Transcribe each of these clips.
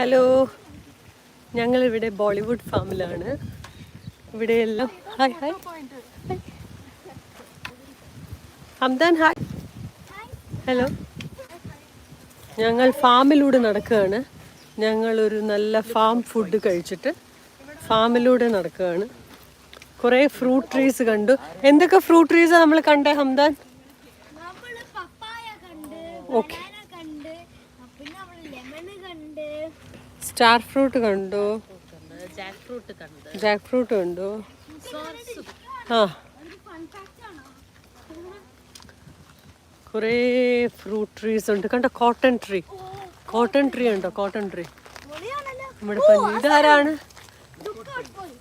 Hello. ഞങ്ങളിവിടെ ബോളിവുഡ് ഫാമിലാണ്. ഇവിടെ എല്ലാം hi hi. Hamdan hi. Hello. ഞങ്ങൾ ഫാമിലൂടെ നടക്കുകയാണ്. ഞങ്ങളൊരു നല്ല ഫാം ഫുഡ് കഴിച്ചിട്ട് ഫാമിലൂടെ നടക്കുകയാണ്. കുറേ ഫ്രൂട്ട് ട്രീസ് കണ്ടു. എന്തൊക്കെ ഫ്രൂട്ട് ട്രീസാണ് നമ്മൾ കണ്ടേ ഹംദാൻ? ഓക്കെ ബനാന കണ്ട് പിന്നെ നമ്മൾ ലെമൺ കണ്ട് സ്റ്റാർ ഫ്രൂട്ട് കണ്ടു. ജാക്ക് ഫ്രൂട്ട് കണ്ട്. ജാക്ക് ഫ്രൂട്ട് കണ്ടു ആ. കുറേ ഫ്രൂട്ട് ട്രീസ് ഉണ്ട്. കണ്ടോ കോട്ടൺ ട്രീ കോട്ടൺ ട്രീ ഉണ്ടോ? കോട്ടൺ ട്രീ നമ്മുടെ പഞ്ചാരാണ് ഇതാരാണ് പോയി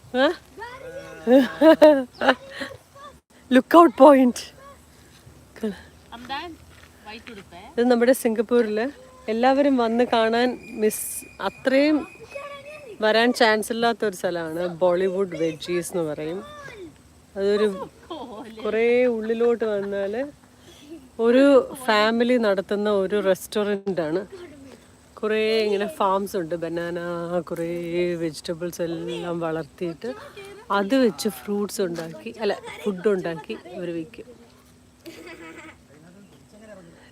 ലുക്ക് ഔട്ട് പോയിന്റ് ഇത് നമ്മുടെ സിംഗപ്പൂരിൽ എല്ലാവരും വന്ന് കാണാൻ മിസ് അത്രയും വരാൻ ചാൻസ് ഇല്ലാത്ത ഒരു സ്ഥലമാണ് ബോളിവുഡ് വെജീസ് എന്ന് പറയും. അതൊരു കുറേ ഉള്ളിലോട്ട് വന്നാൽ ഒരു ഫാമിലി നടത്തുന്ന ഒരു റെസ്റ്റോറന്റ് ആണ്. കുറേ ഇങ്ങനെ ഫാംസ് ഉണ്ട്. ബനാന കുറേ വെജിറ്റബിൾസ് എല്ലാം വളർത്തിയിട്ട് അത് വെച്ച് ഫ്രൂട്ട്സ് ഉണ്ടാക്കി അല്ല ഫുഡ് ഉണ്ടാക്കി അവർ വിൽക്കും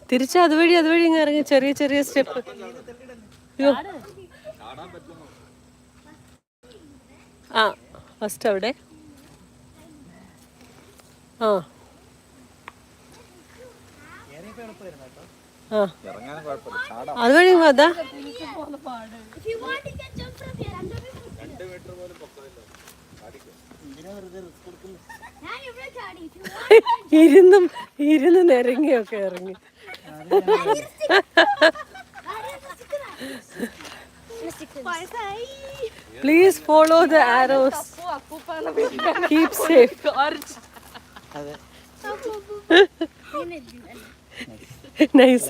തിരിച്ച് അതുവഴി അതുവഴി ഇങ്ങനെ ഇറങ്ങി ചെറിയ ചെറിയ സ്റ്റെപ്പ്. ആ ഫസ്റ്റ് അവിടെ. ആ. അതുവഴി അതാ. ഇരുന്നും ഇരുന്ന് നിരങ്ങിയൊക്കെ ഇറങ്ങി. Please follow the arrows keep safe nice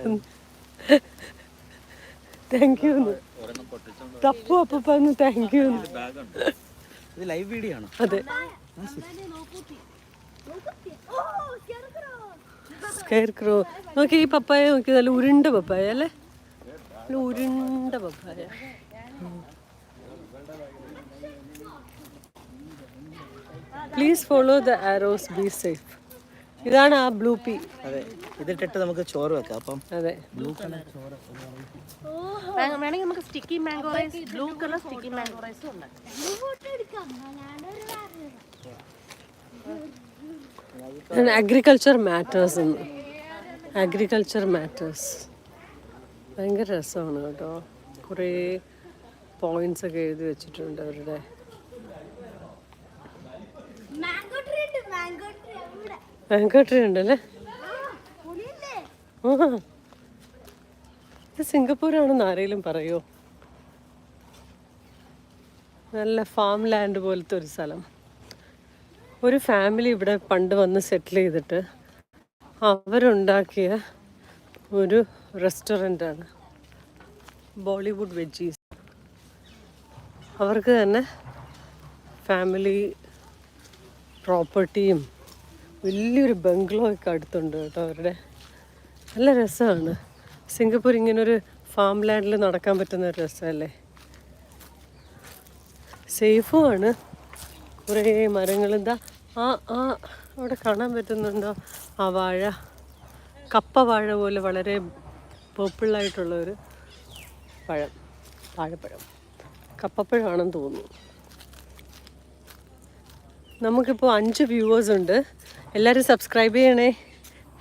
thank you തപ്പു അപ്പന്ന് താങ്ക് യു ഇത് ലൈവ് വീഡിയോ ആണോ? അതെ? സ്കെയർ ക്രോ നോക്കി ഈ പപ്പായ നോക്കി നല്ല ഉരുണ്ട പപ്പായ അല്ലേ? നല്ല ഉരുണ്ട papaya. Please follow the arrows be safe ഇതാണ് ആ ബ്ലൂ പി അതെ ഇതിട്ടിട്ട് നമുക്ക് ചോറ് വെക്കാം. അപ്പം അതെ. ബ്ലൂ കളർ ചോറ് വേണമെങ്കിൽ നമുക്ക് sticky mango rice blue colour sticky mango റൈസും ഉണ്ട്. അഗ്രികൾച്ചർ മാറ്റേഴ്സ് എന്ന് അഗ്രികൾച്ചർ മാറ്റേഴ്സ് ഭയങ്കര രസമാണ് കേട്ടോ. കുറേ പോയിന്റ്സ് ഒക്കെ എഴുതി വെച്ചിട്ടുണ്ട് അവരുടെ. മാംഗോ ട്രീ ഉണ്ടല്ലേ? ആ ഇത് സിംഗപ്പൂരാണെന്ന് ആരെങ്കിലും പറയോ? നല്ല ഫാം ലാൻഡ് പോലത്തെ ഒരു സ്ഥലം. ഒരു ഫാമിലി ഇവിടെ പണ്ട് വന്ന് സെറ്റിൽ ചെയ്തിട്ട് അവരുണ്ടാക്കിയ ഒരു റെസ്റ്റോറന്റാണ് ബോളിവുഡ് വെജീസ് അവർക്ക് തന്നെ ഫാമിലി പ്രോപ്പർട്ടിയും വലിയൊരു ബംഗ്ലോ ഒക്കെ അടുത്തുണ്ട് കേട്ടോ അവരുടെ. നല്ല രസമാണ് സിംഗപ്പൂർ ഇങ്ങനൊരു ഫാം ലാൻഡിൽ നടക്കാൻ പറ്റുന്ന ഒരു രസമല്ലേ? സേഫുമാണ് കുറേ മരങ്ങൾ. എന്താ ആ ആ അവിടെ കാണാൻ പറ്റുന്നുണ്ടോ? ആ വാഴ. കപ്പ വാഴ പോലെ വളരെ പോപ്പിളായിട്ടുള്ള ഒരു പഴം വാഴപ്പഴം. കപ്പപ്പഴമാണെന്ന് തോന്നുന്നു. നമുക്കിപ്പോൾ അഞ്ച് വ്യൂവേഴ്സ് ഉണ്ട്. എല്ലാവരും സബ്സ്ക്രൈബ് ചെയ്യണേ.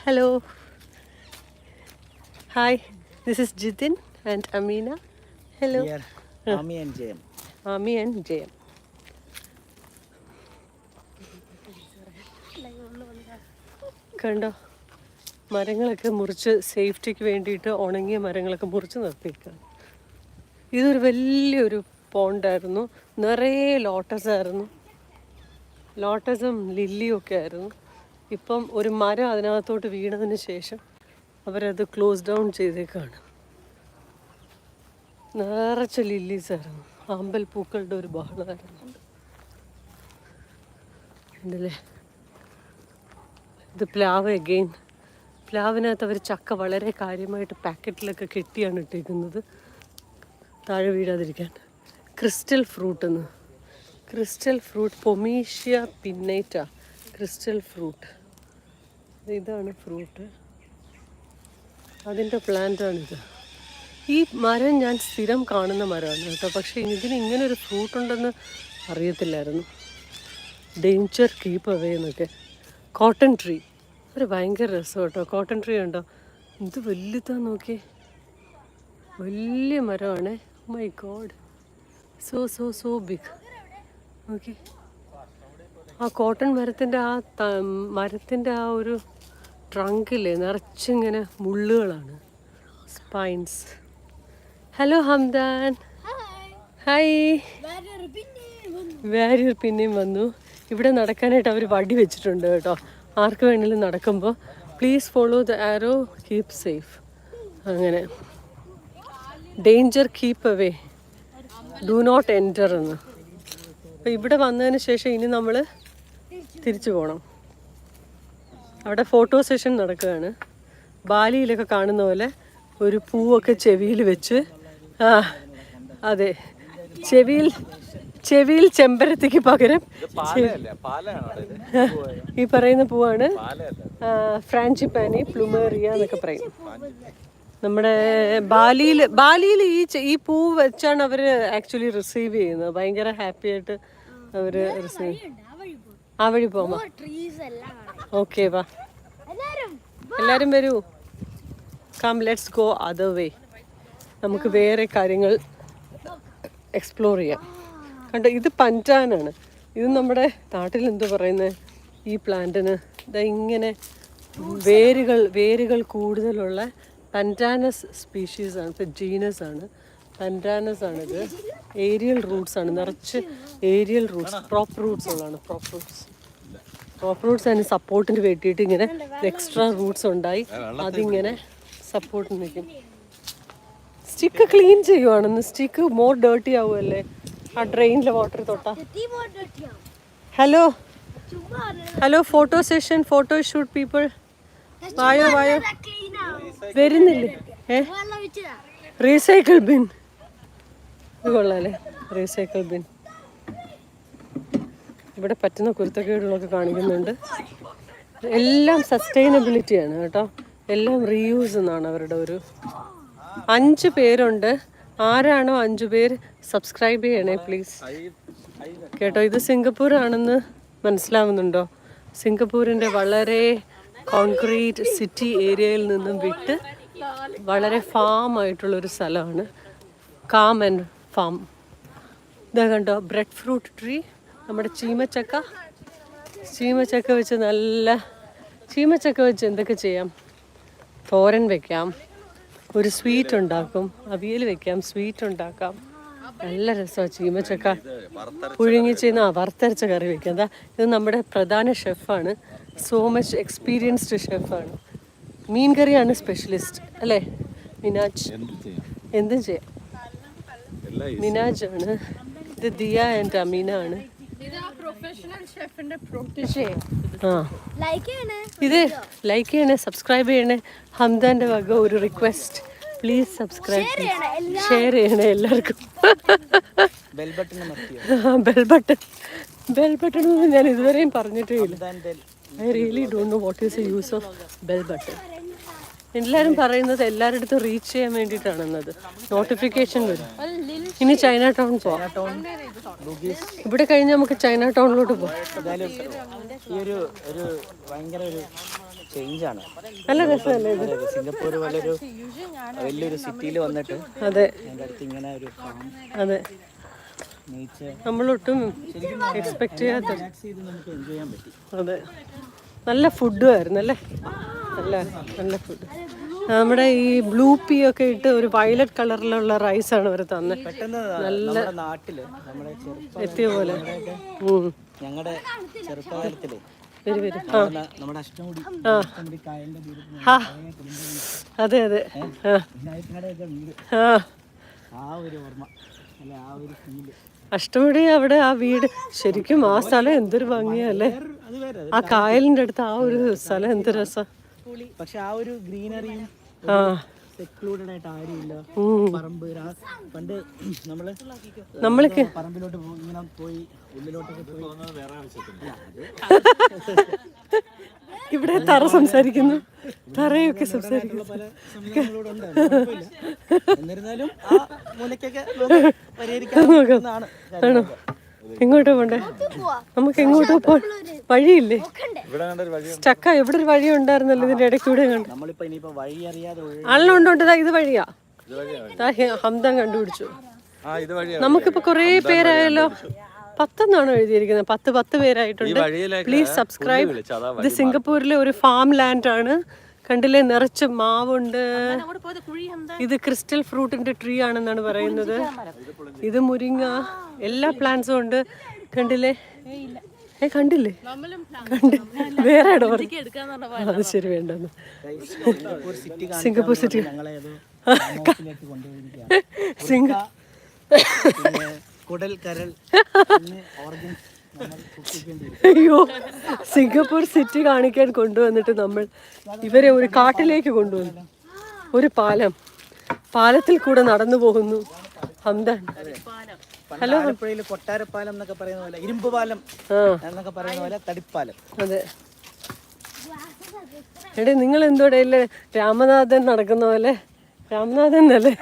Hello hi this is Jithin and Ameena hello Ami and Jayam Ami and ജയം കണ്ടോ? മരങ്ങളൊക്കെ മുറിച്ച് സേഫ്റ്റിക്ക് വേണ്ടിയിട്ട് ഉണങ്ങിയ മരങ്ങളൊക്കെ മുറിച്ച് നിർത്തിയിരിക്കുകയാണ് ഇതൊരു വലിയൊരു പോണ്ടായിരുന്നു. നിറയെ ലോട്ടസ് ആയിരുന്നു. ലോട്ടസും ലില്ലിയും ഒക്കെ ആയിരുന്നു. ഇപ്പം ഒരു മരം അതിനകത്തോട്ട് വീണതിന് ശേഷം അവരത് ക്ലോസ് ഡൗൺ ചെയ്തേക്കാണ്. നിറച്ച ലില്ലീസ് ആയിരുന്നു. ആമ്പൽ പൂക്കളുടെ ഒരു ബഹളമായിരുന്നു. ഉണ്ടല്ലേ ഇത് പ്ലാവ് എഗെയിൻ പ്ലാവിനകത്ത് അവർ ചക്ക വളരെ കാര്യമായിട്ട് പാക്കറ്റിലൊക്കെ കെട്ടിയാണ് ഇട്ടേക്കുന്നത്. താഴെ വീഴാതിരിക്കാൻ. ക്രിസ്റ്റൽ ഫ്രൂട്ട് എന്ന്. Crystal fruit Pometia pinnata. Crystal fruit. ഇതാണ് ഫ്രൂട്ട്. അതിന്റെ പ്ലാന്റാണിത്. ഈ മരം ഞാൻ സ്ഥിരം കാണുന്ന മരമാണ് കേട്ടോ. പക്ഷേ ഇതിന് ഇങ്ങനെ ഒരു ഫ്രൂട്ട് ഉണ്ടെന്ന് അറിയത്തില്ലായിരുന്നു. ഡേഞ്ചർ കീപ്പ് അവേ എന്നൊക്കെ. Cotton tree. ഒരു ഭയങ്കര രസം കേട്ടോ കോട്ടൺ ട്രീ ഉണ്ടോ എന്ത് വലുതാ നോക്കി വലിയ മരമാണ്. My god so so so big നോക്കി. ആ കോട്ടൺ മരത്തിന്റെ ആ മരത്തിന്റെ ആ ഒരു ട്രങ്കില്ലേ നിറച്ചിങ്ങനെ മുള്ളുകളാണ്. സ്പൈൻസ് ഹലോ ഹംദാൻ ഹായ് വേറെ. വാരിയർ പിന്നെയും വന്നു. ഇവിടെ നടക്കാനായിട്ട് അവർ വടി വെച്ചിട്ടുണ്ട് കേട്ടോ. ആർക്ക് വേണമെങ്കിലും നടക്കുമ്പോൾ please follow the arrow keep safe അങ്ങനെ. Danger keep away do not enter എന്ന്. അപ്പോൾ ഇവിടെ വന്നതിന് ശേഷം ഇനി നമ്മൾ തിരിച്ചു പോകണം അവിടെ ഫോട്ടോ സെഷൻ നടക്കുകയാണ്. ബാലിയിലൊക്കെ കാണുന്ന പോലെ ഒരു പൂവൊക്കെ ചെവിയിൽ വെച്ച് ആ അതെ. ചെവിയിൽ ചെവിയിൽ ചെമ്പരത്തിക്ക് പകരം ഈ പറയുന്ന പൂവാണ്. ആ, ഫ്രാഞ്ചിപ്പാനി പ്ലുമേറിയ എന്നൊക്കെ പറയും. നമ്മുടെ ബാലിയിൽ ബാലിയിൽ ഈ ഈ പൂ വെച്ചാണ് അവർ ആക്ച്വലി റിസീവ് ചെയ്യുന്നത്. ഭയങ്കര ഹാപ്പി ആയിട്ട് അവർ റിസീവ് ആ വഴി പോകാം ഓക്കെ വാ. എല്ലാരും എല്ലാവരും വരൂ. Come let's go other way നമുക്ക് വേറെ കാര്യങ്ങൾ എക്സ്പ്ലോർ ചെയ്യാം. കണ്ടോ ഇത് പഞ്ചാനാണ്. ഇത് നമ്മുടെ നാട്ടിൽ എന്ത് പറയുന്നത് ഈ പ്ലാന്റിന് ഇതാ ഇങ്ങനെ വേരുകൾ വേരുകൾ കൂടുതലുള്ള പന്റാനസ് സ്പീഷീസ് ആണ് ഇപ്പം ജീനസ് ആണ്. പന്റാനസ് ആണിത്. ഏരിയൽ റൂട്ട്സ് ആണ്. നിറച്ച് ഏരിയൽ റൂട്ട്സ് പ്രോപ്പ് റൂട്ട്സ് ഉള്ളതാണ് പ്രോപ്പ് റൂട്ട്സ് ക്രോപ്പ് റൂട്ട്സ് അതിന് സപ്പോർട്ടിന് വേണ്ടിയിട്ട് ഇങ്ങനെ എക്സ്ട്രാ റൂട്ട്സ് ഉണ്ടായി. അതിങ്ങനെ സപ്പോർട്ടിന് നിൽക്കും. സ്റ്റിക്ക് ക്ലീൻ ചെയ്യുവാണെന്ന് സ്റ്റിക്ക് മോർ ഡേർട്ടി ആവുമല്ലേ ആ ഡ്രെയിനിലെ വാട്ടർ തൊട്ടാ. Hello hello photo session photo shoot people വായോ വായോ. വരുന്നില്ലേ? ഏ? റീസൈക്കിൾ ബിൻ ഇത് കൊള്ളാല്ലേ റീസൈക്കിൾ ബിൻ ഇവിടെ പറ്റുന്ന കുരുത്തക്കേടുകളൊക്കെ കാണിക്കുന്നുണ്ട്. എല്ലാം സസ്റ്റൈനബിലിറ്റിയാണ് കേട്ടോ. എല്ലാം റീയൂസ് എന്നാണ് അവരുടെ ഒരു. അഞ്ച് പേരുണ്ട്. ആരാണോ അഞ്ചു പേര് സബ്സ്ക്രൈബ് ചെയ്യണേ പ്ലീസ് കേട്ടോ ഇത് സിംഗപ്പൂർ ആണെന്ന് മനസ്സിലാവുന്നുണ്ടോ? സിംഗപ്പൂരിന്റെ വളരെ കോൺക്രീറ്റ് സിറ്റി ഏരിയയിൽ നിന്നും വിട്ട് വളരെ ഫാം ആയിട്ടുള്ളൊരു സ്ഥലമാണ്. കാം ആൻഡ് ഫാം ഇതാ കണ്ടോ ബ്രെഡ് ഫ്രൂട്ട് ട്രീ നമ്മുടെ ചീമച്ചക്ക. ചീമച്ചക്ക വെച്ച് നല്ല ചീമച്ചക്ക വെച്ച് എന്തൊക്കെ ചെയ്യാം? തോരൻ വെക്കാം. ഒരു സ്വീറ്റ് ഉണ്ടാക്കും. അവിയൽ വെക്കാം സ്വീറ്റ് ഉണ്ടാക്കാം. നല്ല രസമാണ് ചീമച്ചക്ക പുഴുങ്ങി ചെയ്യുന്ന ആ വറുത്തരച്ച കറി വെക്കാം. എന്താ ഇത് നമ്മുടെ പ്രധാന ഷെഫാണ്. സോ മച്ച് എക്സ്പീരിയൻസ്ഡ് ഷെഫാണ്. മീൻ കറിയാണ് സ്പെഷ്യലിസ്റ്റ് അല്ലേ? മിനാജ്. എന്തും ചെയ്യാം. മിനാജ് ആണ് ഇത് ദിയ ആൻഡ് അമീന ആണ്. ആ ലൈക്ക് ചെയ്യണേ. ഇത് ലൈക്ക് ചെയ്യണേ സബ്സ്ക്രൈബ് ചെയ്യണേ. ഹംദാന്റെ വക ഒരു റിക്വസ്റ്റ് പ്ലീസ് സബ്സ്ക്രൈബ് ഷെയർ ചെയ്യണേ എല്ലാവർക്കും. Bell button bell button bell button ഒന്നും ഞാൻ ഇതുവരെയും പറഞ്ഞിട്ടേ ഇല്ല. I really don't know what is a use of bell button എല്ലാവരും പറയുന്നത് എല്ലാവരുടെ അടുത്തും റീച്ച് ചെയ്യാൻ വേണ്ടിയിട്ടാണെന്നത്. നോട്ടിഫിക്കേഷൻ വരും. ഇനി ചൈന ടൗൺ പോവാം. ഇവിടെ കഴിഞ്ഞ് നമുക്ക് ചൈന ടൗണിലോട്ട് പോവാം. ചേഞ്ചാണ് നല്ല രസമല്ലേ ഇത്? സിംഗപ്പൂർ പോലൊരു വലിയൊരു സിറ്റിയിൽ വന്നിട്ട് അതെ. ഇങ്ങനെ ഒരു അതെ. നമ്മളൊട്ടും എക്സ്പെക്ട് ചെയ്യാത്ത അതെ. നല്ല ഫുഡും ആയിരുന്നു അല്ലേ? നല്ല നല്ല ഫുഡ് നമ്മുടെ ഈ ബ്ലൂ പീ ഒക്കെ ഇട്ട് ഒരു വയലറ്റ് കളറിലുള്ള റൈസാണ് അവർ തന്നെ. നല്ല നാട്ടിൽ എത്തിയ പോലെ. ഞങ്ങളുടെ ചെറുപ്പകാലത്തിൽ വരും വരും ആ. അതെ അതെ. അഷ്ടമുടി അവിടെ ആ വീട്. ശരിക്കും ആ സ്ഥലം എന്തൊരു ഭംഗിയല്ലേ അല്ലേ? ആ കായലിന്റെ അടുത്ത് ആ ഒരു സ്ഥലം എന്ത് രസം. പക്ഷെ ആ ഒരു ഗ്രീനറിയും ആ. സെക്ലൂഡഡ് ആയിട്ട് ആരുമില്ല. പറമ്പ് പണ്ട് നമ്മൾ നമ്മൾക്ക് പറമ്പിലോട്ട് ഇങ്ങനെ പോയി ഉള്ളിലോട്ടൊക്കെ പോയി. ഇവിടെ തറ സംസാരിക്കുന്നു. തറയൊക്കെ സംസാരിക്കുന്നു. എന്നിരുന്നാലും മൂലക്കൊക്കെ പരിഹരിക്കാവുന്നതാണ് കാര്യങ്ങളൊക്കെ. എങ്ങോട്ടാ പോണ്ടേ? നമുക്ക് എങ്ങോട്ടോ പോ വഴിയില്ലേ? ചക്ക എവിടെ ഒരു വഴി ഉണ്ടായിരുന്നല്ലോ ഇതിന്റെ കണ്ടു വഴി അറിയാതെ ഒഴി- ആളിനുണ്ടോണ്ട് ഇത് വഴിയാ. ഹംദം കണ്ടുപിടിച്ചു. ആ ഇത് വഴിയാണ് നമുക്കിപ്പോ കൊറേ പേരായല്ലോ. പത്തെന്നാണ് എഴുതിയിരിക്കുന്നത്? പത്ത് പത്ത് പേരായിട്ടുണ്ട്. പ്ലീസ് സബ്സ്ക്രൈബ് ഇത് സിംഗപ്പൂരിലെ ഒരു ഫാം ലാൻഡ് ആണ്. കണ്ടില്ലേ? നിറച്ച് മാവുണ്ട്. ഇത് ക്രിസ്റ്റൽ ഫ്രൂട്ടിന്റെ ട്രീ ആണെന്നാണ് പറയുന്നത്. ഇത് മുരിങ്ങ. എല്ലാ പ്ലാന്റ്സും ഉണ്ട്. കണ്ടില്ലേ? ഏ കണ്ടില്ലേ? കണ്ട്. വേറെ അത് ശരി വേണ്ട സിംഗപ്പൂർ സിറ്റി സിംഗ കുടൽ കരൽ ഓർഗൻസ് നമ്മൾ സൂക്ഷിക്കേണ്ടി അയ്യോ സിംഗപ്പൂർ സിറ്റി കാണിക്കാൻ കൊണ്ടുവന്നിട്ട് നമ്മൾ ഇവരെ ഒരു കാട്ടിലേക്ക് കൊണ്ടുവന്നു. ഒരു പാലം. പാലത്തിൽ കൂടെ നടന്നു പോകുന്നു. ഹംദാൻ പണ്ട് ആലപ്പുഴയിൽ കൊട്ടാരപ്പാലം എന്നൊക്കെ പറയുന്ന പോലെ ഇരുമ്പ് പാലം എന്നൊക്കെ പറയുന്ന പോലെ തടിപ്പാലം. അതെ. എടേ നിങ്ങൾ എന്തോടെയല്ലേ രാമനാഥൻ നടക്കുന്ന പോലെ. രാമനാഥൻ അല്ലേ?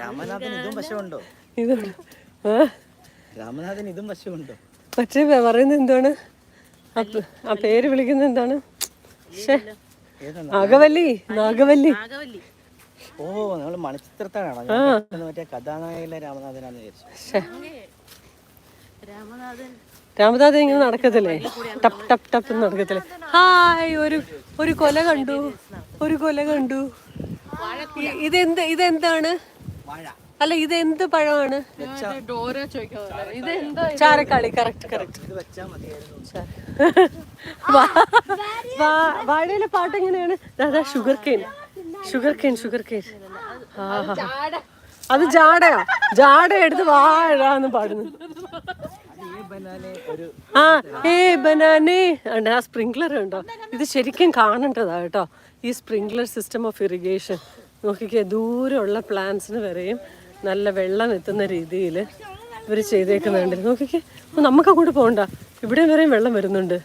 രാമനാഥൻ ഇതും വശമുണ്ടോ? ഇതും രാമനാഥൻ ഇതും വശമുണ്ടോ? പക്ഷേ പറയുന്നത് എന്താണ്? ആ പേര് വിളിക്കുന്നത് എന്താണ്. നാഗവല്ലി നാഗവല്ലി. നാഗവല്ലി. ഓ ഞാൻ പെട്ടെന്ന് മറ്റേ കഥാനായകയിലെ രാമനാഥനാന്ന് വിചാരിച്ചു. രാമനാഥൻ. രാമനാഥൻ ഇങ്ങനെ നടക്കത്തില്ലേ? ടപ് ടപ് ടപ്പ് എന്ന് നടക്കത്തില്ലേ? ഹായ് ഒരു ഒരു കൊല കണ്ടു. ഒരു കൊല കണ്ടു. ഇതെന്ത് ഇതെന്താണ്? അല്ല ഇത് എന്ത് പഴമാണ് ചാരക്കാളി കറക്റ്റ് കറക്റ്റ് വാഴയിലെ പാട്ട് എങ്ങനെയാണ്? Sugar cane sugar cane sugar cane അത് ജാടയാ. ജാട എടുത്ത് വാഴാന്ന് പാടുന്നു. ആ ഏ ബനാനേ. ഉണ്ട് ആ സ്പ്രിംഗ്ലർ ഉണ്ടോ? ഇത് ശരിക്കും കാണേണ്ടതാ കേട്ടോ. ഈ സ്പ്രിംഗ്ലർ സിസ്റ്റം ഓഫ് ഇറിഗേഷൻ നോക്കിക്കേ ദൂരമുള്ള പ്ലാന്റ്സിന് വരെയും നല്ല വെള്ളം എത്തുന്ന രീതിയിൽ ഇവർ ചെയ്തേക്കുന്നുണ്ട്. നോക്കിക്കേ നമുക്ക് അങ്ങോട്ട് പോകണ്ട. ഇവിടെ വരെയും വെള്ളം വരുന്നുണ്ട്.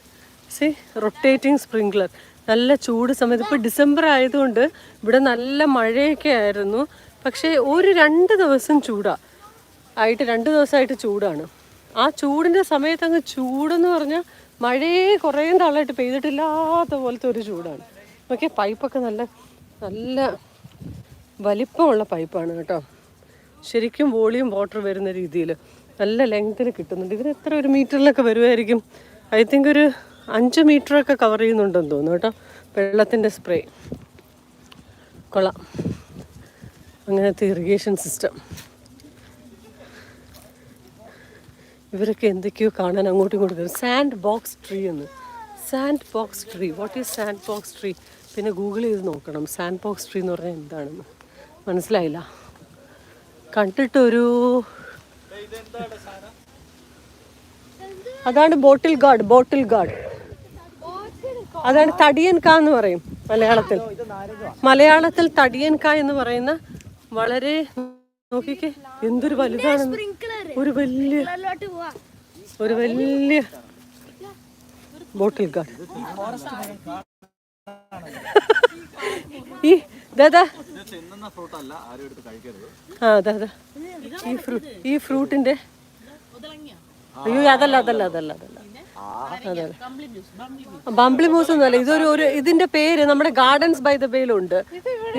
സി റൊട്ടേറ്റിംഗ് സ്പ്രിംഗ്ലർ നല്ല ചൂട് സമയത്ത്. ഇപ്പോൾ ഡിസംബർ ആയതുകൊണ്ട് ഇവിടെ നല്ല മഴയൊക്കെ ആയിരുന്നു. പക്ഷേ ഒരു രണ്ട് ദിവസം ചൂടാ. ആയിട്ട് രണ്ട് ദിവസമായിട്ട് ചൂടാണ്. ആ ചൂടിന്റെ സമയത്ത് അങ്ങ് ചൂടെന്ന് പറഞ്ഞാൽ മഴയെ കുറേ നാളായിട്ട് പെയ്തിട്ടില്ലാത്ത പോലത്തെ ഒരു ചൂടാണ്. ഓക്കെ പൈപ്പൊക്കെ നല്ല നല്ല വലിപ്പമുള്ള പൈപ്പാണ് കേട്ടോ. ശരിക്കും വോളിയം വാട്ടർ വരുന്ന രീതിയിൽ നല്ല ലെങ്ത്തിൽ കിട്ടുന്നുണ്ട്. ഇതിന് എത്ര ഒരു മീറ്ററിലൊക്കെ വരുമായിരിക്കും ഐ തിങ്ക് ഒരു അഞ്ച് മീറ്ററൊക്കെ കവർ ചെയ്യുന്നുണ്ടെന്ന് തോന്നുന്നു കേട്ടോ. വെള്ളത്തിന്റെ സ്പ്രേ കൊള്ളാം. അങ്ങനത്തെ ഇറിഗേഷൻ സിസ്റ്റം ഇവരൊക്കെ എന്തൊക്കെയോ കാണാൻ അങ്ങോട്ടും ഇങ്ങോട്ടും വരും സാൻഡ് ബോക്സ് ട്രീ എന്ന്. Sandbox tree what is sandbox tree പിന്നെ ഗൂഗിൾ ചെയ്ത് നോക്കണം. സാൻഡ് ബോക്സ് ട്രീ എന്ന് പറഞ്ഞാൽ എന്താണെന്ന്. മനസ്സിലായില്ല. കണ്ടിട്ടൊരു അതാണ് ബോട്ടിൽ ഗാർഡ് ബോട്ടിൽ ഗാർഡ് അതാണ് തടിയൻക എന്ന് പറയും മലയാളത്തിൽ. മലയാളത്തിൽ തടിയൻക എന്ന് പറയുന്ന വളരെ നോക്കിക്കേ എന്തൊരു വലുതാണ് ഒരു വലിയ ഒരു വലിയ ബോട്ടിൽ ഗാർഡ്. ഈ ഈ ഫ്രൂട്ട് ഈ ഫ്രൂട്ടിന്റെ അയ്യോ അതല്ല അതല്ല അതല്ല അതല്ല. ബംബ്ലി മൂസ് ഒന്നുമല്ല ഇതൊരു ഒരു ഇതിന്റെ പേര് നമ്മുടെ ഗാർഡൻസ് ബൈ ദ ബേയിലുണ്ട്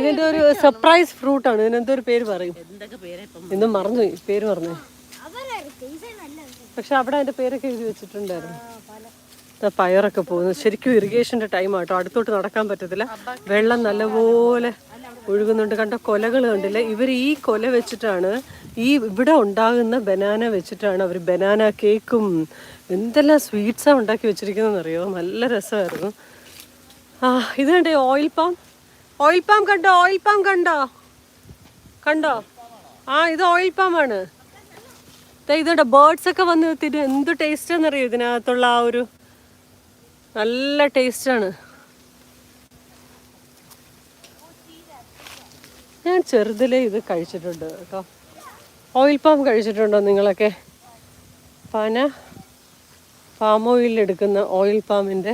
ഇതിന്റെ ഒരു സർപ്രൈസ് ഫ്രൂട്ട് ആണ്. ഇതിനെന്തോ ഒരു പേര് പറയും. എന്തൊക്കെ പേരാ ഇപ്പം? ഇന്നും മറന്നു പേര് പറഞ്ഞു പക്ഷെ അവിടെ അതിന്റെ പേരൊക്കെ എഴുതി വെച്ചിട്ടുണ്ടായിരുന്നു. പയറൊക്കെ പോകുന്നു. ശരിക്കും ഇറിഗേഷന്റെ ടൈം ആട്ടോ. അടുത്തോട്ട് നടക്കാൻ പറ്റത്തില്ല. വെള്ളം നല്ലപോലെ ഒഴുകുന്നുണ്ട്. കണ്ട കൊലകൾ കണ്ടില്ലേ? ഇവർ ഈ കൊല വെച്ചിട്ടാണ് ഈ ഇവിടെ ഉണ്ടാകുന്ന ബനാന വെച്ചിട്ടാണ് അവർ ബനാന കേക്കും എന്തെല്ലാം സ്വീറ്റ്സാണ് ഉണ്ടാക്കി വെച്ചിരിക്കുന്നതെന്നറിയോ? നല്ല രസമായിരുന്നു. ആ ഇത് കണ്ടേ? Oil palm? ഓയിൽ പാം കണ്ടോ? ഓയിൽ പാം കണ്ടോ? കണ്ടോ? ആ ഇത് ഓയിൽ പാം ആണ് ദേ ഇതുണ്ട് ബേർഡ്സ് ഒക്കെ വന്ന് തിരി എന്ത് ടേസ്റ്റ് എന്നറിയോ ഇതിനകത്തുള്ള ആ ഒരു നല്ല ടേസ്റ്റാണ് ഞാൻ ചെറുതിലേ ഇത് കഴിച്ചിട്ടുണ്ട് കേട്ടോ. ഓയിൽ പാം കഴിച്ചിട്ടുണ്ടോ നിങ്ങളൊക്കെ? പന പാം ഓയിൽ എടുക്കുന്ന ഓയിൽ പാമിന്റെ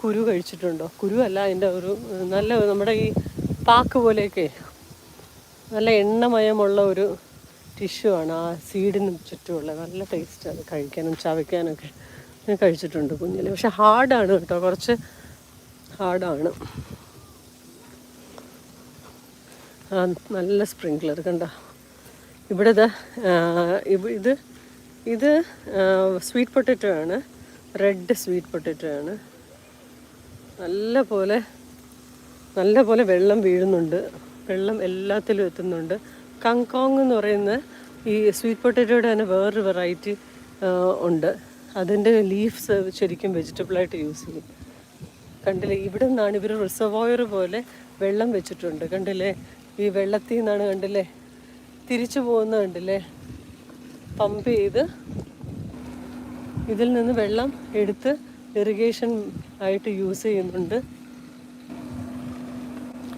കുരു കഴിച്ചിട്ടുണ്ടോ? കുരു അല്ല അതിന്റെ ഒരു നല്ല നമ്മുടെ ഈ പാക്ക് പോലെയൊക്കെ. നല്ല എണ്ണമയമുള്ള ഒരു ടിഷ്യു ആണ് ആ സീഡിന് ചുറ്റുമുള്ള. നല്ല ടേസ്റ്റ് അത് കഴിക്കാനും ചവയ്ക്കാനൊക്കെ. ഞാൻ കഴിച്ചിട്ടുണ്ട് കുഞ്ഞിൽ പക്ഷെ ഹാർഡാണ് കേട്ടോ. കുറച്ച് ഹാർഡാണ് നല്ല സ്പ്രിങ്ക്ലർ കണ്ട? ഇവിടെ ഇത് ഇത് സ്വീറ്റ് പൊട്ടറ്റോ ആണ്. റെഡ് സ്വീറ്റ് പൊട്ടറ്റോ ആണ്. നല്ല പോലെ നല്ല പോലെ വെള്ളം വീഴുന്നുണ്ട്. വെള്ളം എല്ലാത്തിലും എത്തുന്നുണ്ട്. കങ്കോങ് എന്ന് പറയുന്ന ഈ സ്വീറ്റ് പൊട്ടറ്റോയുടെ തന്നെ വേറൊരു വെറൈറ്റി ഉണ്ട്. അതിന്റെ ലീവ്സ് ശരിക്കും വെജിറ്റബിളായിട്ട് യൂസ് ചെയ്യും. കണ്ടില്ലേ? ഇവിടെ നിന്നാണ് ഇവർ റിസർവോയർ പോലെ വെള്ളം വെച്ചിട്ടുണ്ട്. കണ്ടില്ലേ? ഈ വെള്ളത്തിൽ നിന്നാണ് കണ്ടില്ലേ? തിരിച്ചു പോകുന്ന കണ്ടില്ലേ? പമ്പ് ചെയ്ത് ഇതിൽ നിന്ന് വെള്ളം എടുത്ത് ഇറിഗേഷൻ ആയിട്ട് യൂസ് ചെയ്യുന്നുണ്ട്.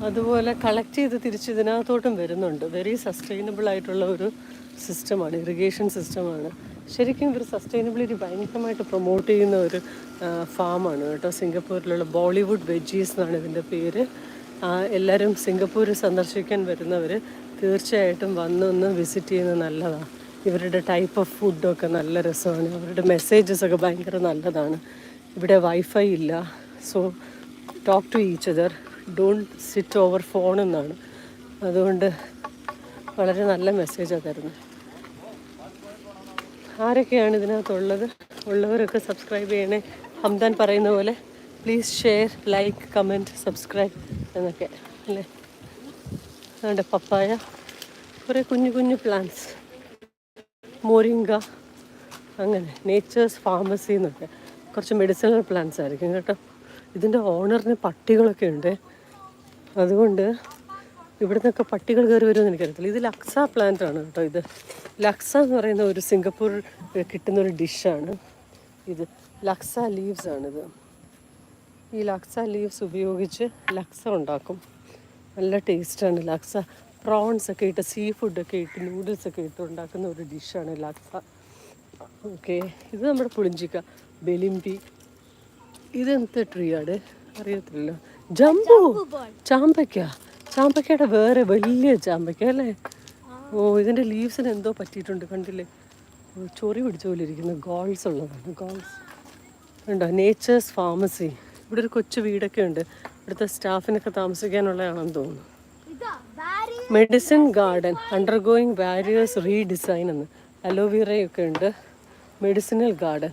അതുപോലെ കളക്ട് ചെയ്ത് തിരിച്ച് ഇതിനകത്തോട്ടും വരുന്നുണ്ട്. വെരി സസ്റ്റൈനബിൾ ആയിട്ടുള്ള ഒരു സിസ്റ്റമാണ് ഇറിഗേഷൻ സിസ്റ്റമാണ് ശരിക്കും ഇവർ സസ്റ്റൈനബിലിറ്റി ഭയങ്കരമായിട്ട് പ്രൊമോട്ട് ചെയ്യുന്ന ഒരു ഫാമാണ് കേട്ടോ. സിംഗപ്പൂരിലുള്ള ബോളിവുഡ് വെജീസ് എന്നാണ് ഇതിന്റെ പേര്. എല്ലാവരും സിംഗപ്പൂർ സന്ദർശിക്കാൻ വരുന്നവർ തീർച്ചയായിട്ടും വന്നൊന്ന് വിസിറ്റ് ചെയ്യുന്നത് നല്ലതാണ്. ഇവരുടെ ടൈപ്പ് ഓഫ് ഫുഡൊക്കെ നല്ല രസമാണ്. അവരുടെ മെസ്സേജസ് ഒക്കെ ഭയങ്കര നല്ലതാണ്. ഇവിടെ വൈഫൈ ഇല്ല. So talk to each other don't sit over phone എന്നാണ്. അതുകൊണ്ട് വളരെ നല്ല മെസ്സേജാണ് തരുന്നത് ആരൊക്കെയാണ് ഇതിനകത്തുള്ളത് ഉള്ളവരൊക്കെ സബ്സ്ക്രൈബ് ചെയ്യണേ. ഹംദാൻ പറയുന്ന പോലെ please share like comment subscribe എന്നൊക്കെ അല്ലേ? അതുകൊണ്ട് പപ്പായ കുറേ കുഞ്ഞു കുഞ്ഞു പ്ലാന്റ്സ് മോരിങ്ക അങ്ങനെ നേച്ചേഴ്സ് ഫാർമസി എന്നൊക്കെ. കുറച്ച് മെഡിസിനൽ പ്ലാന്റ്സ് ആയിരിക്കും കേട്ടോ. ഇതിന്റെ ഓണറിന് പട്ടികളൊക്കെ ഉണ്ട്. അതുകൊണ്ട് ഇവിടെ നിന്നൊക്കെ പട്ടികൾ കയറി വരുമെന്ന് എനിക്കറിയത്തില്ല. ഇത് ലക്സ പ്ലാന്റ് ആണ് കേട്ടോ ഇത്. ലക്സ എന്ന് പറയുന്ന ഒരു സിംഗപ്പൂർ കിട്ടുന്ന ഒരു ഡിഷാണ് ഇത്. ലക്സ ലീവ്സ് ആണിത്. ഈ ലക്സ ലീവ്സ് ഉപയോഗിച്ച് ലക്സ ഉണ്ടാക്കും. നല്ല ടേസ്റ്റാണ് ലക്സ പ്രോൺസ് ഒക്കെ ഇട്ട് സീ ഫുഡൊക്കെ ഇട്ട് നൂഡിൽസ് ഒക്കെ ഇട്ട് ഉണ്ടാക്കുന്ന ഒരു ഡിഷാണ് ലക്സ ഓക്കെ ഇത് നമ്മുടെ പുളിഞ്ചിക്ക ബെലിമ്പി. ഇതെന്ത് ട്രീ ആണ്? അറിയത്തില്ല ജംബു ചാമ്പയ്ക്ക. ചാമ്പയ്ക്കയുടെ വേറെ വലിയ ചാമ്പയ്ക്ക അല്ലേ? ഓ ഇതിന്റെ ലീവ്സിന് എന്തോ പറ്റിയിട്ടുണ്ട് കണ്ടില്ലേ? ചൊറി പിടിച്ച പോലെ ഇരിക്കുന്ന. ഗോൾസ് ഉള്ളതാണ് ഗോൾസ് ഉണ്ടോ നേച്ചേഴ്സ് ഫാർമസി ഇവിടെ ഒരു കൊച്ചു വീടൊക്കെ ഉണ്ട്. ഇവിടുത്തെ സ്റ്റാഫിനൊക്കെ താമസിക്കാനുള്ളതാണെന്ന് തോന്നുന്നു. Medicine garden undergoing warriors redesign എന്ന്. അലോവേറയൊക്കെ ഉണ്ട്. മെഡിസിനൽ ഗാർഡൻ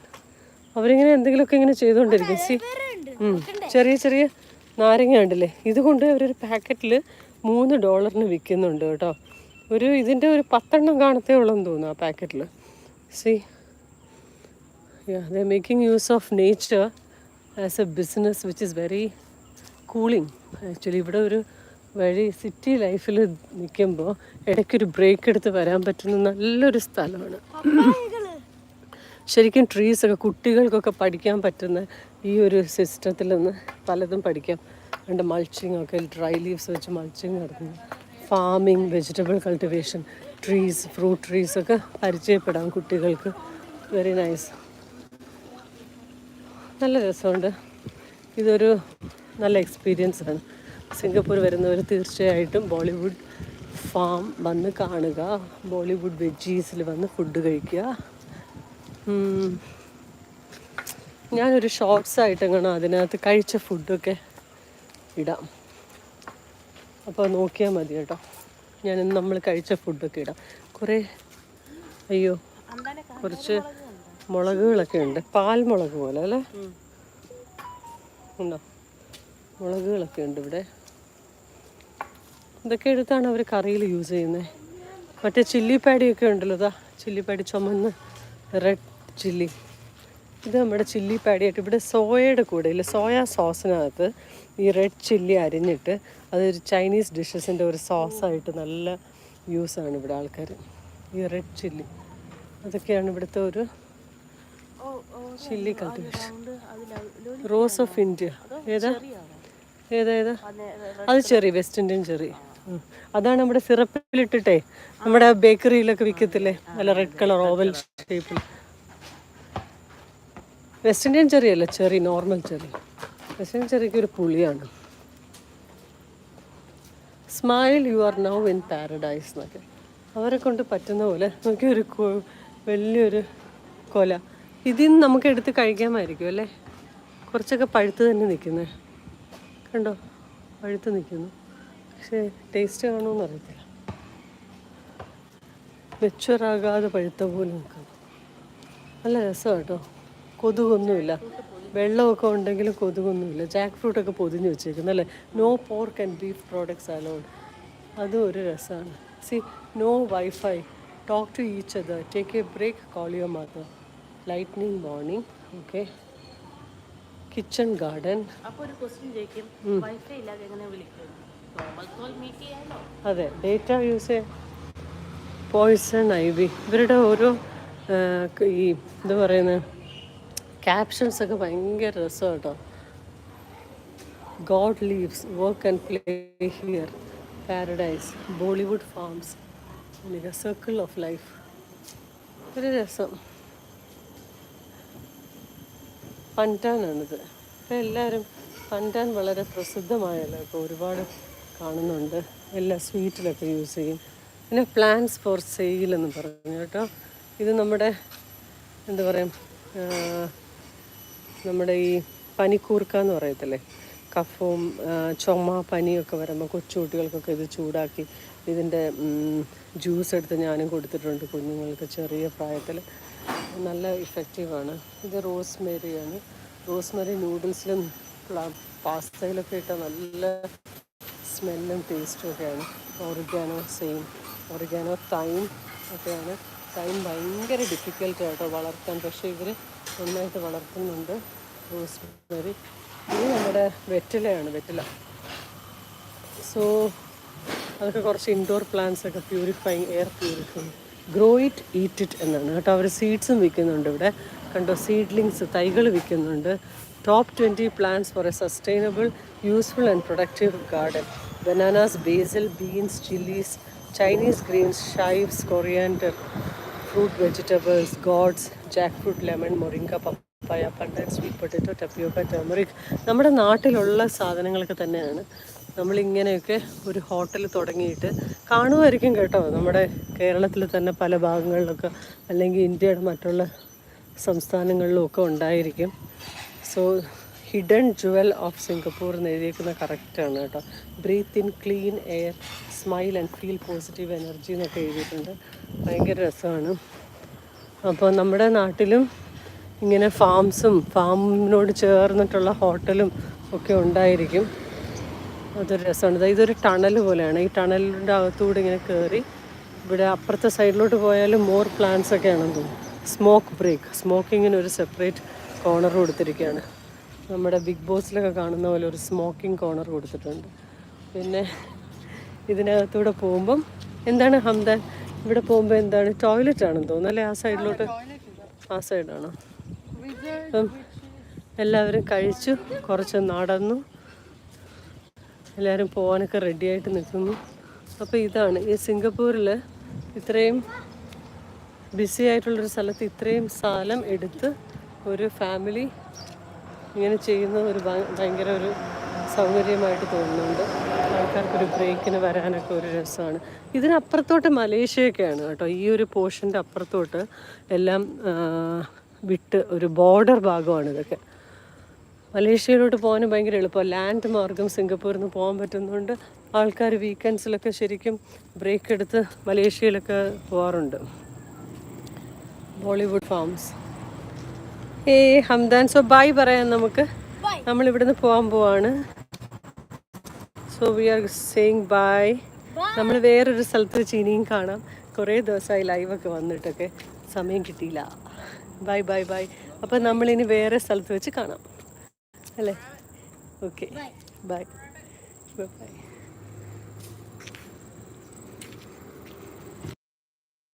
അവരിങ്ങനെ എന്തെങ്കിലുമൊക്കെ ഇങ്ങനെ ചെയ്തുകൊണ്ടിരിക്കും. സി ചെറിയ ചെറിയ നാരങ്ങ ഉണ്ടല്ലേ? ഇതുകൊണ്ട് അവരൊരു പാക്കറ്റിൽ മൂന്ന് ഡോളറിന് വിൽക്കുന്നുണ്ട് കേട്ടോ. ഒരു ഇതിന്റെ ഒരു പത്തെണ്ണം കാണത്തേ ഉള്ളെന്ന് തോന്നുന്നു ആ പാക്കറ്റിൽ see the making use of nature as a business which is very cooling actually ഇവിടെ ഒരു വഴി സിറ്റി ലൈഫിൽ നിൽക്കുമ്പോൾ ഇടയ്ക്കൊരു ബ്രേക്ക് എടുത്ത് വരാൻ പറ്റുന്ന നല്ലൊരു സ്ഥലമാണ്. ശരിക്കും ട്രീസ് ഒക്കെ കുട്ടികൾക്കൊക്കെ പഠിക്കാൻ പറ്റുന്ന ഈ ഒരു സിസ്റ്റത്തിൽ നിന്ന് പലതും പഠിക്കാം. രണ്ട് മൾച്ചിങ് ഒക്കെ ഡ്രൈ ലീവ്സ് വെച്ച് മൾച്ചിങ് നടക്കുന്നു farming vegetable cultivation trees fruit trees ഒക്കെ പരിചയപ്പെടാം കുട്ടികൾക്ക്. വെരി നൈസ് നല്ല രസമുണ്ട്. ഇതൊരു നല്ല എക്സ്പീരിയൻസ് ആണ്. സിംഗപ്പൂർ വരുന്നവർ തീർച്ചയായിട്ടും ബോളിവുഡ് ഫാം വന്ന് കാണുക. ബോളിവുഡ് വെജീസിൽ വന്ന് ഫുഡ് കഴിക്കുക. ഞാനൊരു ഷോർട്സ് ആയിട്ട് എങ്ങനെ അതിനകത്ത് കഴിച്ച ഫുഡൊക്കെ ഇടാം. അപ്പോൾ നോക്കിയാൽ മതി കേട്ടോ. ഞാൻ നമ്മൾ കഴിച്ച ഫുഡൊക്കെ ഇടാം. കുറേ അയ്യോ കുറച്ച് മുളകുകളൊക്കെ ഉണ്ട്. പാൽമുളക് പോലെ അല്ലേ? ഉണ്ടോ? മുളകുകളൊക്കെ ഉണ്ട് ഇവിടെ. ഇതൊക്കെ എടുത്താണ് അവർ കറിയിൽ യൂസ് ചെയ്യുന്നത് മറ്റേ ചില്ലി പാടിയൊക്കെ ഉണ്ടല്ലോ ഇതാ. ചില്ലി പാടി ചുമന്ന് റെഡ് ചില്ലി ഇത് നമ്മുടെ ചില്ലി പാടിയായിട്ട് ഇവിടെ സോയയുടെ കൂടെ ഇല്ല സോയ സോസിനകത്ത് ഈ റെഡ് ചില്ലി അരിഞ്ഞിട്ട് അതൊരു ചൈനീസ് ഡിഷസിന്റെ ഒരു സോസായിട്ട് നല്ല യൂസാണ് ഇവിടെ ആൾക്കാർ ഈ റെഡ് ചില്ലി അതൊക്കെയാണ് ഇവിടുത്തെ ഒരു chilli cultivation rose of India ഏതാ? ഏതാ ഏതാ? അത് ചെറി വെസ്റ്റ് ഇന്ത്യൻ ചെറി. അതാണ് നമ്മുടെ സിറപ്പിലിട്ടിട്ടെ നമ്മുടെ ബേക്കറിയിലൊക്കെ വിൽക്കത്തില്ലേ? നല്ല റെഡ് കളർ ഓവൽ ഷേപ്പിൽ വെസ്റ്റ് ഇന്ത്യൻ ചെറി അല്ല cherry normal cherry. West Indian ചെറിക്ക് ഒരു പുളിയാണ്. Smile you are now in paradise എന്നൊക്കെ. അവരെ കൊണ്ട് പറ്റുന്ന പോലെ നോക്കി ഒരു വലിയൊരു കൊല. ഇതിൽ നിന്ന് നമുക്ക് എടുത്ത് കഴിക്കാമായിരിക്കും അല്ലേ? കുറച്ചൊക്കെ പഴുത്ത് തന്നെ നിൽക്കുന്നത് കണ്ടോ? പഴുത്ത് നിൽക്കുന്നു. പക്ഷേ ടേസ്റ്റ് കാണുമെന്ന് അറിയത്തില്ല. മെച്ചുവറാകാതെ പഴുത്ത പോലെ നിൽക്കുന്നു. നല്ല രസമാണ് കേട്ടോ. കൊതുകൊന്നുമില്ല. വെള്ളമൊക്കെ ഉണ്ടെങ്കിലും കൊതുകൊന്നുമില്ല. ജാക്ക് ഫ്രൂട്ടൊക്കെ പൊതിഞ്ഞ് വെച്ചേക്കുന്നു അല്ലേ? No pork and beef products allowed അതും ഒരു രസമാണ്. See no wifi talk to each other take a break call your mother lightning morning okay kitchen garden അപ്പൊ ഒരു ക്വസ്റ്റ്യൻ ചോദിക്കും. വൈഫൈ ഇല്ലാതെ എങ്ങനെ വിളിക്കും? നോർമൽ കോൾ മീറ്റ് ചെയ്യാനോ അതെ data use poison I V ഇവരുടെ ഓരോ ഈ എന്താ പറയുന്നത് ക്യാപ്ഷൻസ് ഒക്കെ ഭയങ്കര രസം കേട്ടോ God lives work and play here paradise Bollywood farms circle of life ഒരു രസം. പന്റാനാണിത് ഇപ്പം എല്ലാവരും പന്റാൻ വളരെ പ്രസിദ്ധമായല്ലോ. ഇപ്പോൾ ഒരുപാട് കാണുന്നുണ്ട്. എല്ലാ സ്വീറ്റിലൊക്കെ യൂസ് ചെയ്യും. പിന്നെ പ്ലാൻസ് ഫോർ സെയിൽ എന്ന് പറഞ്ഞു കേട്ടോ. ഇത് നമ്മുടെ എന്താ പറയുക നമ്മുടെ ഈ പനിക്കൂർക്ക എന്ന് പറയത്തില്ലേ? കഫവും ചുമ പനിയൊക്കെ വരുമ്പോൾ കൊച്ചുകുട്ടികൾക്കൊക്കെ ഇത് ചൂടാക്കി ഇതിന്റെ ജ്യൂസ് എടുത്ത് ഞാനും കൊടുത്തിട്ടുണ്ട് കുഞ്ഞുങ്ങൾക്ക് ചെറിയ പ്രായത്തിൽ നല്ല ഇഫക്റ്റീവാണ് ഇത് റോസ്മേരിയാണ് റോസ്മേരി നൂഡിൽസിലും പാസ്തയിലൊക്കെ ഇട്ട നല്ല സ്മെല്ലും ടേസ്റ്റും ഒക്കെയാണ്. ഓറിഗാനോ സെയിം ഓറിഗാനോ തൈം ഒക്കെയാണ്. തൈം ഭയങ്കര ഡിഫിക്കൽട്ട് കേട്ടോ വളർത്താൻ. പക്ഷേ ഇവർ നന്നായിട്ട് വളർത്തുന്നുണ്ട് റോസ്മേരി ഇത് നമ്മുടെ വെറ്റിലയാണ് വെറ്റില. സോ അതൊക്കെ കുറച്ച് ഇൻഡോർ പ്ലാന്റ്സ് ഒക്കെ purify air purifying grow it eat it എന്നാണ്. കേട്ടോ അവർ സീഡ്സും വിൽക്കുന്നുണ്ട് ഇവിടെ. കണ്ടോ സീഡ്ലിങ്സ് തൈകൾ വിൽക്കുന്നുണ്ട്. Top twenty plants for a sustainable useful and productive garden bananas basil beans chillies Chinese greens chives coriander fruit vegetables gourds jackfruit lemon moringa papaya pandan sweet potato tapioca turmeric നമ്മുടെ നാട്ടിലുള്ള സാധനങ്ങളൊക്കെ തന്നെയാണ്. നമ്മളിങ്ങനെയൊക്കെ ഒരു hotel തുടങ്ങിയിട്ട് കാണുമായിരിക്കും കേട്ടോ. നമ്മുടെ കേരളത്തിൽ തന്നെ പല ഭാഗങ്ങളിലൊക്കെ അല്ലെങ്കിൽ ഇന്ത്യയുടെ മറ്റുള്ള സംസ്ഥാനങ്ങളിലുമൊക്കെ ഉണ്ടായിരിക്കും. So hidden jewel of Singapore എന്ന് എഴുതിയേക്കുന്ന കറക്റ്റാണ് കേട്ടോ. Breathe in clean air smile and feel positive energy എന്നൊക്കെ എഴുതിയിട്ടുണ്ട്. ഭയങ്കര രസമാണ്. അപ്പോൾ നമ്മുടെ നാട്ടിലും ഇങ്ങനെ ഫാംസും ഫാമിനോട് ചേർന്നിട്ടുള്ള ഹോട്ടലും ഒക്കെ ഉണ്ടായിരിക്കും. അതൊരു രസമാണ്. ഇതൊരു ടണൽ പോലെയാണ്. ഈ ടണലിന്റെ അകത്തൂടെ ഇങ്ങനെ കയറി ഇവിടെ അപ്പുറത്തെ സൈഡിലോട്ട് പോയാലും മോർ പ്ലാന്റ്സ് ഒക്കെ ആണെന്ന് തോന്നുന്നു. Smoke break. സ്മോക്കിങ്ങിന് ഒരു സെപ്പറേറ്റ് കോർണർ കൊടുത്തിരിക്കുകയാണ്. നമ്മുടെ ബിഗ് ബോസിലൊക്കെ കാണുന്ന പോലെ ഒരു സ്മോക്കിംഗ് കോർണർ കൊടുത്തിട്ടുണ്ട്. പിന്നെ ഇതിനകത്തൂടെ പോകുമ്പം എന്താണ് ഹംദാൻ? ഇവിടെ പോകുമ്പോൾ എന്താണ്? ടോയ്ലറ്റ് ആണെന്ന് തോന്നുന്നു അല്ലേ? ആ സൈഡിലോട്ട് ആ സൈഡാണോ? എല്ലാവരും കഴിച്ചു കുറച്ച് നടന്നു. എല്ലാവരും പോകാനൊക്കെ റെഡിയായിട്ട് നിൽക്കുന്നു. അപ്പോൾ ഇതാണ് ഈ സിംഗപ്പൂരിൽ ഇത്രയും ബിസി ആയിട്ടുള്ളൊരു സ്ഥലത്ത് ഇത്രയും സ്ഥലം എടുത്ത് ഒരു ഫാമിലി ഇങ്ങനെ ചെയ്യുന്ന ഒരു ഭയങ്കര ഒരു സൗകര്യമായിട്ട് തോന്നുന്നുണ്ട്. ആൾക്കാർക്കൊരു ബ്രേക്കിന് വരാനൊക്കെ ഒരു രസമാണ്. ഇതിനപ്പുറത്തോട്ട് മലേഷ്യയൊക്കെയാണ് കേട്ടോ. ഈ ഒരു പോർഷന്റെ അപ്പുറത്തോട്ട് എല്ലാം വിട്ട് ഒരു ബോർഡർ ഭാഗമാണ് ഇതൊക്കെ. മലേഷ്യയിലോട്ട് പോകാനും ഭയങ്കര എളുപ്പമാണ് ലാൻഡ് മാർഗം സിംഗപ്പൂരിൽ നിന്ന് പോകാൻ പറ്റുന്നതുകൊണ്ട് ആൾക്കാർ വീക്കെൻഡ്സിലൊക്കെ ശരിക്കും ബ്രേക്ക് എടുത്ത് മലേഷ്യയിലൊക്കെ പോകാറുണ്ട് ബോളിവുഡ് ഫാംസ് ഏ ഹംദാൻ. സോ ബൈ പറയാം നമുക്ക്. നമ്മൾ ഇവിടുന്ന് പോകാൻ പോവാണ്. So we are saying bye നമ്മൾ വേറൊരു സ്ഥലത്ത് വെച്ച് ഇനിയും കാണാം. കുറേ ദിവസമായി ലൈവൊക്കെ വന്നിട്ടൊക്കെ സമയം കിട്ടിയില്ല. ബൈ ബൈ ബൈ അപ്പം നമ്മളിനി വേറെ സ്ഥലത്ത് വെച്ച് കാണാം. അല്ലേ ഓക്കെ ബൈ ബൈ